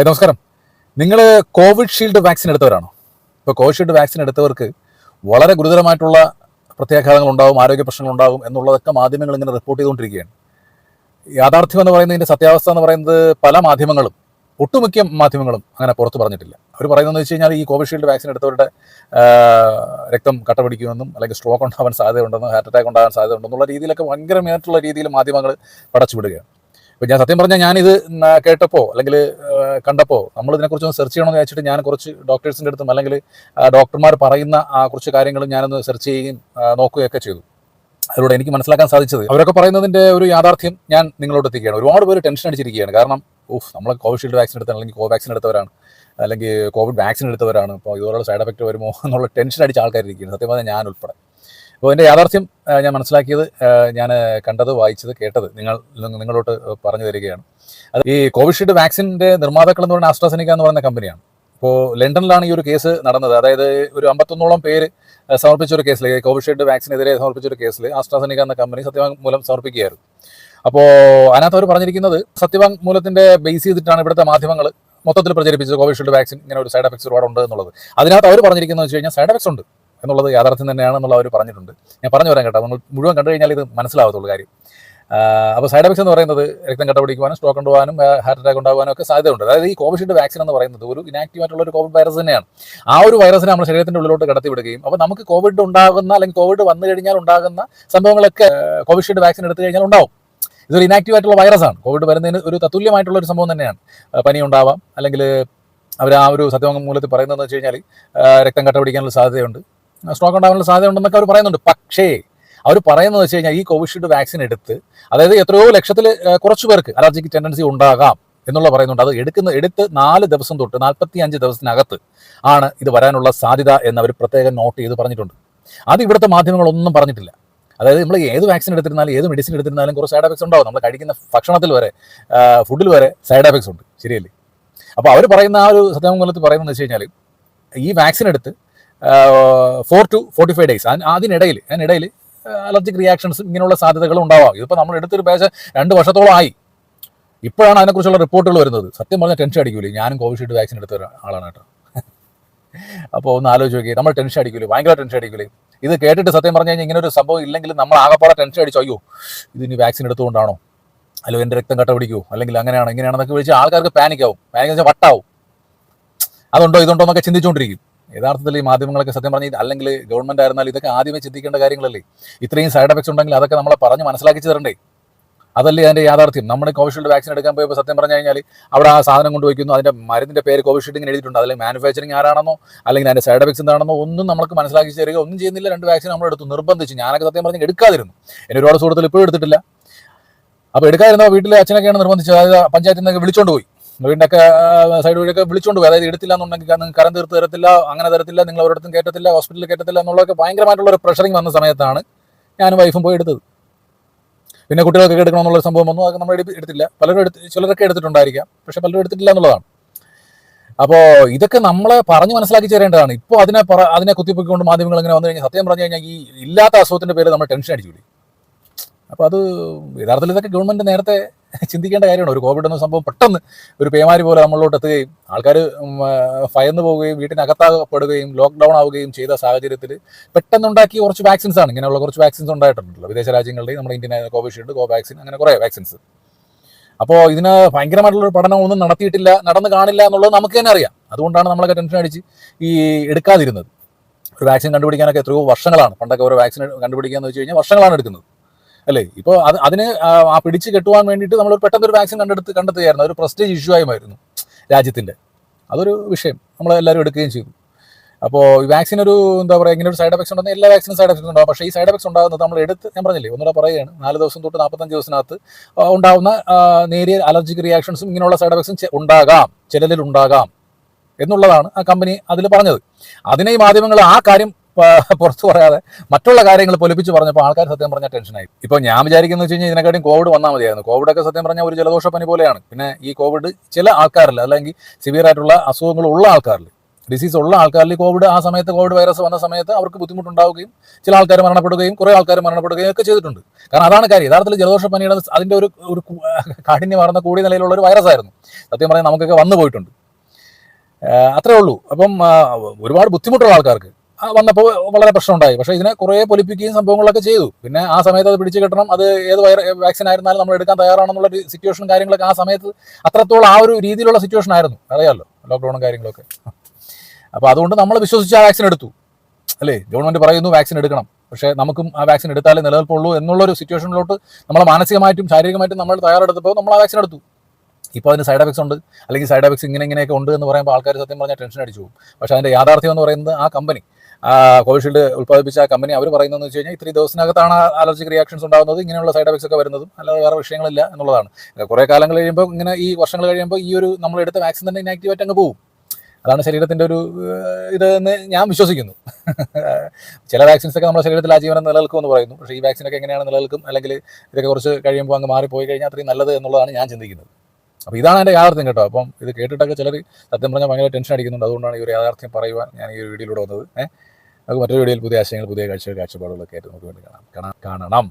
ഏയ് നമസ്കാരം. നിങ്ങൾ കോവിഡ് ഷീൽഡ് വാക്സിൻ എടുത്തവരാണോ? ഇപ്പോൾ കോവിഷീൽഡ് വാക്സിൻ എടുത്തവർക്ക് വളരെ ഗുരുതരമായിട്ടുള്ള പ്രത്യാഘാതങ്ങൾ ഉണ്ടാവും ആരോഗ്യ പ്രശ്നങ്ങൾ ഉണ്ടാവും എന്നുള്ളതൊക്കെ മാധ്യമങ്ങൾ ഇങ്ങനെ റിപ്പോർട്ട് ചെയ്തുകൊണ്ടിരിക്കുകയാണ്. യാഥാർത്ഥ്യം എന്ന് പറയുന്നതിന്റെ സത്യാവസ്ഥ എന്ന് പറയുന്നത് പല മാധ്യമങ്ങളും ഒട്ടുമിക്ക മാധ്യമങ്ങളും അങ്ങനെ പുറത്ത് പറഞ്ഞിട്ടില്ല. അവർ പറയുന്നതെന്ന് വെച്ച് കഴിഞ്ഞാൽ ഈ കോവിഷീൽഡ് വാക്സിൻ എടുത്തവരുടെ രക്തം കട്ട പിടിക്കുമെന്നും അല്ലെങ്കിൽ സ്ട്രോക്ക് ഉണ്ടാവാൻ സാധ്യതയുണ്ടെന്നും ഹാർട്ട് അറ്റാക്ക് ഉണ്ടാകാൻ സാധ്യതയുണ്ടെന്നുള്ള രീതിയിലൊക്കെ ഭയങ്കരമായിട്ടുള്ള രീതിയിൽ മാധ്യമങ്ങൾ പടച്ചുവിടുകയാണ്. അപ്പോൾ ഞാൻ സത്യം പറഞ്ഞാൽ ഞാനിത് കേട്ടപ്പോ അല്ലെങ്കിൽ കണ്ടപ്പോ നമ്മൾ ഇതിനെക്കുറിച്ച് ഒന്ന് സെർച്ച് ചെയ്യണമെന്ന് വെച്ചിട്ട് ഞാൻ കുറച്ച് ഡോക്ടേഴ്സിന്റെ അടുത്തും അല്ലെങ്കിൽ ഡോക്ടർമാർ പറയുന്ന കുറച്ച് കാര്യങ്ങളും ഞാനൊന്ന് സെർച്ച് ചെയ്യുകയും നോക്കുകയൊക്കെ ചെയ്തു. അതിലൂടെ എനിക്ക് മനസ്സിലാക്കാൻ സാധിച്ചത് അവരൊക്കെ പറയുന്നതിന്റെ ഒരു യാഥാർത്ഥ്യം ഞാൻ നിങ്ങളോട് എത്തിക്കുകയാണ്. ഒരുപാട് പേര് ടെൻഷൻ അടിച്ചിരിക്കുകയാണ്. കാരണം ഊഫ് നമ്മൾ കോവിഷീൽഡ് വാക്സിൻ എടുത്ത അല്ലെങ്കിൽ കോവാക്സിൻ എടുത്തവരാണ്. അല്ലെങ്കിൽ കോവിഡ് വാക്സിൻ എടുത്തവരാണ്. ഇപ്പോൾ ഇതുപോലുള്ള സൈഡ് എഫക്റ്റ് വരുമോ എന്നുള്ള ടെൻഷൻ അടിച്ച ആൾക്കാരിരിക്കുകയാണ്. സത്യം പറഞ്ഞാൽ ഞാൻ ഉൾപ്പെടെ. അപ്പോൾ എന്റെ യാഥാർത്ഥ്യം ഞാൻ മനസ്സിലാക്കിയത് ഞാൻ കണ്ടത് വായിച്ചത് കേട്ടത് നിങ്ങൾ നിങ്ങ- നിങ്ങളോട്ട് പറഞ്ഞു തരികയാണ്. അത് ഈ കോവിഷീൽഡ് വാക്സിന്റെ നിർമ്മാതാക്കൾ എന്ന് പറയുന്ന ആസ്ട്രാസെനിക്ക എന്ന് പറയുന്ന കമ്പനിയാണ്. ഇപ്പോൾ ലണ്ടനിലാണ് ഈ ഒരു കേസ് നടന്നത്. അതായത് ഒരു അമ്പത്തൊന്നോളം പേര് സമർപ്പിച്ച ഒരു കേസിൽ കോവിഷീൽഡ് വാക്സിനെതിരെ സമർപ്പിച്ച ഒരു കേസിൽ ആസ്ട്രാസെനിക്ക എന്ന കമ്പനി സത്യവാങ്മൂലം സമർപ്പിക്കുകയായിരുന്നു. അപ്പോൾ അതിനകത്ത് അവർ പറഞ്ഞിരിക്കുന്നത് സത്യവാങ്മൂലത്തിന്റെ ബേസ് ചെയ്തിട്ടാണ് ഇവിടുത്തെ മാധ്യമങ്ങൾ മൊത്തത്തിൽ പ്രചരിപ്പിച്ചത് കോവിഷീൽഡ് വാക്സിൻ ഇങ്ങനെ ഒരു സൈഡ് എഫക്ട്സ് ഒരുപാട് ഉണ്ട് എന്നുള്ളത്. അതിനകത്ത് അവർ പറഞ്ഞിരിക്കുന്നത് വെച്ച് കഴിഞ്ഞാൽ സൈഡ് എഫക്ട്സ് ഉണ്ട്. എന്നുള്ളത് യാഥാർത്ഥ്യം തന്നെയാണ് തന്നെയാണെന്നുള്ള അവർ പറഞ്ഞിട്ടുണ്ട്. ഞാൻ പറഞ്ഞു വരാൻ കേട്ടോ. നിങ്ങൾ മുഴുവൻ കണ്ടു കഴിഞ്ഞാൽ ഇത് മനസ്സിലാവത്തുള്ളൂ കാര്യം. അപ്പോൾ സൈഡ് എഫക്ട്സ് എന്ന് പറയുന്നത് രക്തം കട്ട പിടിക്കുവാനും സ്ട്രോക്ക് ഉണ്ടാവാനും ഹാർട്ട് അറ്റാക്ക് ഉണ്ടാകാനും ഒക്കെ സാധ്യതയുണ്ട്. അതായത് ഈ കോവിഷീൽഡ് വാക്സിൻ എന്ന് പറയുന്നത് ഒരു ഇനാക്റ്റീവ് ആയിട്ടുള്ള ഒരു കോവിഡ് വൈറസ് തന്നെയാണ്. ആ ഒരു വൈറസിനെ നമ്മുടെ ശരീരത്തിന്റെ ഉള്ളിലോട്ട് കടത്തി വിടുകയും അപ്പോൾ നമുക്ക് കോവിഡ് ഉണ്ടാകുന്ന അല്ലെങ്കിൽ കോവിഡ് വന്നു കഴിഞ്ഞാൽ ഉണ്ടാകുന്ന സംഭവങ്ങളൊക്കെ കോവിഷീൽഡ് വാക്സിൻ എടുത്തു കഴിഞ്ഞാൽ ഉണ്ടാവും. ഇതൊരു ഇനാക്റ്റീവ് ആയിട്ടുള്ള വൈറസാണ് കോവിഡ് വരുന്നതിന് ഒരു തത്തുല്യമായിട്ടുള്ള ഒരു സംഭവം തന്നെയാണ്. പനി ഉണ്ടാവാം. അല്ലെങ്കിൽ അവർ ആ ഒരു സത്യവാങ്മൂലത്തിൽ പറയുന്നതെന്ന് വെച്ച് കഴിഞ്ഞാൽ രക്തം കട്ട പിടിക്കാനുള്ള സാധ്യതയുണ്ട്. സ്ട്രോക്ക് ഉണ്ടാകാനുള്ള സാധ്യത ഉണ്ടെന്നൊക്കെ അവർ പറയുന്നുണ്ട്. പക്ഷേ അവർ പറയുന്നത് വെച്ച് കഴിഞ്ഞാൽ ഈ കോവിഷീൽഡ് വാക്സിൻ എടുത്ത് അതായത് എത്രയോ ലക്ഷത്തിൽ കുറച്ച് പേർക്ക് അലർജിക്ക് ടെൻഡൻസി ഉണ്ടാകാം എന്നുള്ള പറയുന്നുണ്ട്. അത് എടുക്കുന്ന എടുത്ത് നാല് ദിവസം തൊട്ട് നാൽപ്പത്തി അഞ്ച് ദിവസത്തിനകത്ത് ആണ് ഇത് വരാനുള്ള സാധ്യത എന്ന് അവർ പ്രത്യേകം നോട്ട് ചെയ്ത് പറഞ്ഞിട്ടുണ്ട്. അത് ഇവിടുത്തെ മാധ്യമങ്ങളൊന്നും പറഞ്ഞിട്ടില്ല. അതായത് നമ്മൾ ഏത് വാക്സിൻ എടുത്തിരുന്നാലും ഏത് മെഡിസിൻ എടുത്തിരുന്നാലും കുറച്ച് സൈഡ് എഫക്ട്സ് ഉണ്ടാവും. നമ്മൾ കഴിക്കുന്ന ഭക്ഷണത്തിൽ വരെ ഫുഡിൽ വരെ സൈഡ് എഫക്ട്സ് ഉണ്ട്. ശരിയല്ലേ? അപ്പോൾ അവർ പറയുന്ന ആ ഒരു സത്യാമംഗലത്തിൽ പറയുന്നത് വെച്ച് കഴിഞ്ഞാൽ ഈ വാക്സിൻ എടുത്ത് four to forty five days അതിനിടയിൽ അതിനിടയിൽ അലർജിക് റിയാക്ഷൻസ് ഇങ്ങനെയുള്ള സാധ്യതകളും ഉണ്ടാവാം. ഇതിപ്പോൾ നമ്മൾ എടുത്തൊരു പേശ രണ്ട് വർഷത്തോളം ആയി. ഇപ്പോഴാണ് അതിനെക്കുറിച്ചുള്ള റിപ്പോർട്ടുകൾ വരുന്നത്. സത്യം പറഞ്ഞാൽ ടെൻഷൻ അടിക്കൂലേ. ഞാനും കോവിഷീൽഡ് വാക്സിൻ എടുത്ത ആളാണ് കേട്ടോ. അപ്പോൾ ഒന്ന് ആലോചിച്ച് നോക്കി നമ്മൾ ടെൻഷൻ അടിക്കൂലേ? ഭയങ്കര ടെൻഷൻ അടിക്കൂലേ? ഇത് കേട്ടിട്ട് സത്യം പറഞ്ഞു കഴിഞ്ഞാൽ ഇങ്ങനെ ഒരു സംഭവം ഇല്ലെങ്കിൽ നമ്മൾ ആകെപ്പാടെ ടെൻഷൻ അടിച്ചു അയ്യോ ഇത് ഇനി വാക്സിൻ എടുത്തുകൊണ്ടാണോ? അല്ലോ എന്റെ രക്തം കട്ട പിടിക്കുമോ അല്ലെങ്കിൽ അങ്ങനെയാണോ? ഇങ്ങനെയാണെന്നൊക്കെ വിളിച്ച് ആൾക്കാർക്ക് പാനിക്കാവും പാനിക് വട്ടാവും. അതുണ്ടോ ഇതുണ്ടോ എന്നൊക്കെ ചിന്തിച്ചുകൊണ്ടിരിക്കും. യഥാർത്ഥത്തിൽ ഈ മാധ്യമങ്ങളൊക്കെ സത്യം പറഞ്ഞാൽ അല്ലെങ്കിൽ ഗവൺമെന്റ് ആയിരുന്നാലും ഇതൊക്കെ ആദ്യമേ ചിന്തിക്കേണ്ട കാര്യങ്ങളല്ലേ? ഇത്രയും സൈഡ് എഫക്ട്സ് ഉണ്ടെങ്കിൽ അതൊക്കെ നമ്മളെ പറഞ്ഞ് മനസ്സിലാക്കി തരണ്ടേ? അതല്ലേ അതിന്റെ യാഥാർത്ഥ്യം? നമ്മൾ കോവിഷീൽഡ് വാക്സിൻ എടുക്കാൻ പോയപ്പോൾ സത്യം പറഞ്ഞു കഴിഞ്ഞാൽ അവിടെ ആ സാധനം കൊണ്ട് വയ്ക്കുന്നു അതിന്റെ മരുന്നിന്റെ പേര് കോവിഷീൽഡ് ഇങ്ങനെ എഴുതിയിട്ടുണ്ട്. അല്ലെങ്കിൽ മാനുഫാക്ചറിങ് ആരാണെന്നോ അല്ലെങ്കിൽ അതിന്റെ സൈഡ് എഫക്ട്സ് എന്താണെന്നോ ഒന്നും നമുക്ക് മനസ്സിലാക്കി തരിക. ഒന്നും ചെയ്യുന്നില്ല. രണ്ട് വാക്സിൻ നമ്മൾ എടുത്തു. നിർബന്ധിച്ചു. ഞാനൊക്കെ സത്യം പറഞ്ഞ് എടുക്കാതിരുന്നു. എന്നെ ഒരുപാട് സുഹൃത്തുക്കൾ ഇപ്പോഴും എടുത്തിട്ടില്ല. അപ്പോൾ എടുക്കാതിരുന്ന വീട്ടിലെ അച്ഛനൊക്കെയാണ് നിർബന്ധിച്ചത്. അതായത് പഞ്ചായത്തിൽ നിന്നൊക്കെ വിളിച്ചോണ്ട് പോയി. വീടിന്റെ ഒക്കെ സൈഡ് വഴിയൊക്കെ വിളിച്ചുകൊണ്ട് പോയി. അതായത് എടുത്തില്ല എന്നുണ്ടെങ്കിൽ കരം തീർത്ത് തരത്തില്ല അങ്ങനെ തരത്തില്ല നിങ്ങൾ ഒരിടത്തും കയറ്റത്തില്ല ഹോസ്പിറ്റലിൽ കയറ്റത്തില്ല എന്നുള്ളതൊക്കെ ഭയങ്കരമായിട്ടുള്ള ഒരു പ്രഷറിങ് വന്ന സമയത്താണ് ഞാനും വൈഫും പോയി എടുത്തത്. പിന്നെ കുട്ടികൾക്കൊക്കെ എടുക്കണമെന്നുള്ള സംഭവം വന്നു. അതൊക്കെ നമ്മൾ എടുത്തി- എടുത്തില്ല. പലരും എടുത്ത് ചിലരൊക്കെ എടുത്തിട്ടുണ്ടായിരിക്കാം. പക്ഷെ പലരും എടുത്തിട്ടില്ല എന്നുള്ളതാണ്. അപ്പോൾ ഇതൊക്കെ നമ്മളെ പറഞ്ഞു മനസ്സിലാക്കി ചേരേണ്ടതാണ്. ഇപ്പോൾ അതിനെ പറ അതിനെ കുത്തിപ്പൊക്കിക്കൊണ്ട് മാധ്യമങ്ങൾ ഇങ്ങനെ വന്നു കഴിഞ്ഞാൽ സത്യം പറഞ്ഞു കഴിഞ്ഞാൽ ഈ ഇല്ലാത്ത അസുഖത്തിന്റെ പേര് നമ്മൾ ടെൻഷൻ അടിച്ചുകൂടി അപ്പോൾ അത് യഥാർത്ഥത്തിൽ ഇതൊക്കെ ഗവൺമെന്റ് നേരത്തെ ചിന്തിക്കേണ്ട കാര്യമാണ്. ഒരു കോവിഡ് എന്ന സംഭവം പെട്ടെന്ന് ഒരു പേമാരി പോലെ നമ്മളിലോട്ട് എത്തുകയും ആൾക്കാർ ഭയന്ന് പോവുകയും വീട്ടിനകത്താകപ്പെടുകയും ലോക്ക്ഡൗൺ ആവുകയും ചെയ്ത സാഹചര്യത്തിൽ പെട്ടെന്നുണ്ടാക്കിയ കുറച്ച് വാക്സിൻസ് ആണ്. ഇങ്ങനെയുള്ള കുറച്ച് വാക്സിൻസ് ഉണ്ടായിട്ടുണ്ടല്ലോ. വിദേശ രാജ്യങ്ങളുടെയും നമ്മുടെ ഇന്ത്യൻ കോവിഷീൽഡ് കോവാക്സിൻ അങ്ങനെ കുറേ വാക്സിൻസ് അപ്പോൾ ഇതിന് ഭയങ്കരമായിട്ടുള്ള പഠനം ഒന്നും നടത്തിയിട്ടില്ല നടന്ന് കാണില്ല എന്നുള്ളത് നമുക്ക് തന്നെ അറിയാം. അതുകൊണ്ടാണ് നമ്മളൊക്കെ ടെൻഷൻ അടിച്ച് ഈ എടുക്കാതിരുന്നത്. ഒരു വാക്സിൻ കണ്ടുപിടിക്കാനൊക്കെ എത്രയോ വർഷങ്ങളാണ്. പണ്ടൊക്കെ ഒരു വാക്സിൻ കണ്ടുപിടിക്കാന്ന് വെച്ച് കഴിഞ്ഞാൽ വർഷങ്ങളാണ് എടുക്കുന്നത്. അല്ലേ? ഇപ്പോൾ അത് അതിന് ആ പിടിച്ച് കെട്ടുവാൻ വേണ്ടിയിട്ട് നമ്മൾ പെട്ടെന്ന് ഒരു വാക്സിൻ കണ്ടെടുത്ത് കണ്ടെത്തുകയായിരുന്നു. ഒരു പ്രസ്റ്റേജ് ഇഷ്യൂ ആയിരുന്നു രാജ്യത്തിന്റെ അതൊരു വിഷയം. നമ്മൾ എല്ലാവരും എടുക്കുകയും ചെയ്തു. അപ്പോൾ ഈ വാക്സിൻ ഒരു എന്താ പറയുക ഇങ്ങനെ ഒരു സൈഡ് എഫക്ട്സ് ഉണ്ടെന്ന് എല്ലാ വാക്സിനും സൈഡ് എഫക്ട്സ് ഉണ്ടാകും പക്ഷേ ഈ സൈഡ് എഫക്ട്സ് ഉണ്ടാകുന്നത് നമ്മൾ എടുത്ത് ഞാൻ പറഞ്ഞില്ലേ ഒന്നുകൂടെ പറയുകയാണ്. നാല് ദിവസം തൊട്ട് നാൽപ്പത്തഞ്ച് ദിവസത്തിനകത്ത് ഉണ്ടാകുന്ന നേരിയ അലർജിക് റിയാക്ഷൻസും ഇങ്ങനെയുള്ള സൈഡ് എഫക്ട്സും ഉണ്ടാകാം. ചിലതിൽ ഉണ്ടാകാം. എന്നുള്ളതാണ് ആ കമ്പനി അതിൽ പറഞ്ഞത്. അതിനെ ഈ മാധ്യമങ്ങൾ ആ കാര്യം പുറത്തു പറയാതെ മറ്റുള്ള കാര്യങ്ങൾ പൊലിപ്പിച്ച് പറഞ്ഞപ്പോൾ ആൾക്കാർ സത്യം പറഞ്ഞാൽ ടെൻഷനായി. ഇപ്പോൾ ഞാൻ വിചാരിക്കുന്നത് വെച്ച് കഴിഞ്ഞാൽ ഇതിനെക്കാട്ടും കോവിഡ് വന്നാൽ മതിയായിരുന്നു. കോവിഡൊക്കെ സത്യം പറഞ്ഞാൽ ഒരു ജലദോഷ പനി പോലെയാണ്. പിന്നെ ഈ കോവിഡ് ചില ആൾക്കാരിൽ അല്ലെങ്കിൽ സിവിയർ ആയിട്ടുള്ള അസുഖങ്ങൾ ഉള്ള ആൾക്കാരിൽ ഡിസീസ് ഉള്ള ആൾക്കാരിൽ കോവിഡ് ആ സമയത്ത് കോവിഡ് വൈറസ് വന്ന സമയത്ത് അവർക്ക് ബുദ്ധിമുട്ടുണ്ടാവുകയും ചില ആൾക്കാർ മരണപ്പെടുകയും കുറേ ആൾക്കാർ മരണപ്പെടുകയും ഒക്കെ ചെയ്തിട്ടുണ്ട്. കാരണം അതാണ് കാര്യം. യഥാർത്ഥത്തിൽ ജലദോഷപ്പനിയുടെ അതിന്റെ ഒരു ഒരു കാഠിന്യം കാഠിന്യമാർന്ന കൂടിയ നിലയിലുള്ള ഒരു വൈറസ് ആയിരുന്നു. സത്യം പറഞ്ഞാൽ നമുക്കൊക്കെ വന്നു പോയിട്ടുണ്ട്. അത്രേ ഉള്ളൂ. അപ്പം ഒരുപാട് ബുദ്ധിമുട്ടുള്ള ആൾക്കാർക്ക് വന്നപ്പോൾ വളരെ പ്രശ്നമുണ്ടായി. പക്ഷേ ഇതിനെ കുറേ പൊലിപ്പിക്കുകയും സംഭവങ്ങളൊക്കെ ചെയ്തു. പിന്നെ ആ സമയത്ത് അത് പിടിച്ചു കിട്ടണം. അത് ഏത് വൈറ വാക്സിൻ ആയിരുന്നാലും നമ്മൾ എടുക്കാൻ തയ്യാറാണെന്നുള്ള ഒരു സിറ്റുവേഷൻ കാര്യങ്ങളൊക്കെ ആ സമയത്ത് അത്രത്തോളം ആ ഒരു രീതിയിലുള്ള സിറ്റുവേഷൻ ആയിരുന്നു. അറിയാമല്ലോ ലോക്ക്ഡൗണും കാര്യങ്ങളൊക്കെ. അപ്പോൾ അതുകൊണ്ട് നമ്മൾ വിശ്വസിച്ച് ആ വാക്സിൻ എടുത്തു. അല്ലേ? ഗവൺമെന്റ് പറയുന്നു വാക്സിൻ എടുക്കണം. പക്ഷേ നമുക്കും ആ വാക്സിൻ എടുത്താലേ നിലനിൽപ്പുള്ളൂ എന്നുള്ളൊരു സിറ്റുവേഷനിലോട്ട് നമ്മൾ മാനസികമായിട്ടും ശാരീരികമായിട്ടും നമ്മൾ തയ്യാറെടുത്തപ്പോൾ നമ്മൾ ആ വാക്സിൻ എടുത്തു. ഇപ്പോൾ അതിന് സൈഡ് എഫക്ട്സ് ഉണ്ട്. അല്ലെങ്കിൽ സൈഡ് എഫക്ട്സ് ഇങ്ങനെ ഇങ്ങനെയൊക്കെ ഉണ്ട് എന്ന് പറയുമ്പോൾ ആൾക്കാർ സത്യം പറഞ്ഞാൽ ടെൻഷൻ അടിച്ചു പോകും. പക്ഷേ അതിന്റെ യാഥാർത്ഥ്യം എന്ന് പറയുന്നത് ആ കമ്പനി കോവിഷീൽഡ് ഉൽപ്പാദിപ്പിച്ച ആ കമ്പനി അവർ പറയുന്നതെന്ന് വെച്ച് കഴിഞ്ഞാൽ ഇത്രയും ദിവസത്തിനകത്താണ് അലർജിക് റിയാക്ഷൻസ് ഉണ്ടാകുന്നത് ഇങ്ങനെയുള്ള സൈഡ് എഫക്ട്സ് ഒക്കെ വരുന്നതും അല്ലാതെ വേറെ വിഷയങ്ങളില്ല എന്നുള്ളതാണ്. കുറേ കാലങ്ങൾ കഴിയുമ്പോൾ ഇങ്ങനെ ഈ വർഷങ്ങൾ കഴിയുമ്പോൾ ഈ ഒരു നമ്മൾ എടുത്ത വാക്സിൻ തന്നെ ഇനാക്റ്റീവായിട്ട് അങ്ങ് പോകും അതാണ് ശരീരത്തിന്റെ ഒരു ഇത് എന്ന് ഞാൻ വിശ്വസിക്കുന്നു. ചില വാക്സിൻസ് ഒക്കെ നമ്മുടെ ശരീരത്തിൽ ആജീവനം നിലനിൽക്കുമെന്ന് പറയുന്നു. പക്ഷേ ഈ വാക്സിനൊക്കെ എങ്ങനെയാണ് നിലനിൽക്കും അല്ലെങ്കിൽ ഇതൊക്കെ കുറച്ച് കഴിയുമ്പോൾ അങ്ങ് മാറിപ്പോയി കഴിഞ്ഞാൽ അത്രയും നല്ലത് എന്നുള്ളതാണ് ഞാൻ ചിന്തിക്കുന്നത്. അപ്പോൾ ഇതാണ് എന്റെ യാഥാർത്ഥ്യം കേട്ടോ. അപ്പം ഇത് കേട്ടിട്ടൊക്കെ ചിലർ സത്യം പറഞ്ഞാൽ ഭയങ്കര ടെൻഷൻ അടിക്കുന്നുണ്ട്. അതുകൊണ്ടാണ് ഈ ഒരു യാഥാർത്ഥ്യം പറയുവാൻ ഞാൻ ഈ ഒരു വീഡിയോയിലൂടെ വന്നത്. ഏഹ് നമുക്ക് മറ്റൊരു വീഡിയോയിൽ പുതിയ ആശയങ്ങൾ പുതിയ കാഴ്ചകൾ കാഴ്ചപ്പാടുകളൊക്കെ ആയിട്ട് നമുക്ക് വേണ്ടി കാണാം. കാണാം. കാണണം.